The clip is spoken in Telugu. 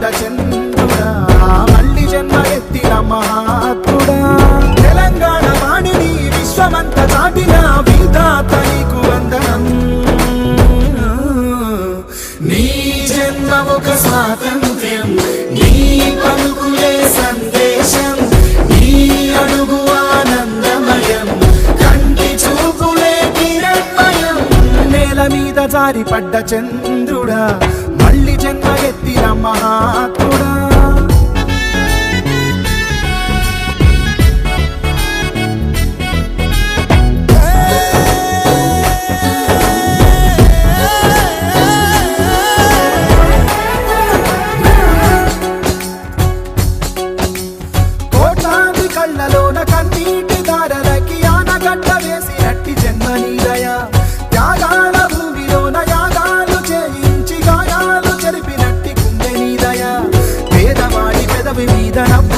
జారి పడ్డ చంద్రుడా మళ్ళీ జన్మ ఎత్తిన మహాత్ముడా. తెలంగాణ వాణిని విశ్వమంత దాటిన విధాత నీకు వందనం. నీ జన్మ ఒక స్వాతంత్ర్యం నీ పలుకులే సందేశం నీ అడుగు ఆనందమయం కంటి చూపులే నేల మీద జారి పడ్డ చంద్రుడా మళ్ళీ జన్మలెత్తిన మహాత్ముడా. కళ్ళలోన కన్నీటి దారలకి ఆనగడ్డ వేసినట్టి జన్మ నీదయా gonna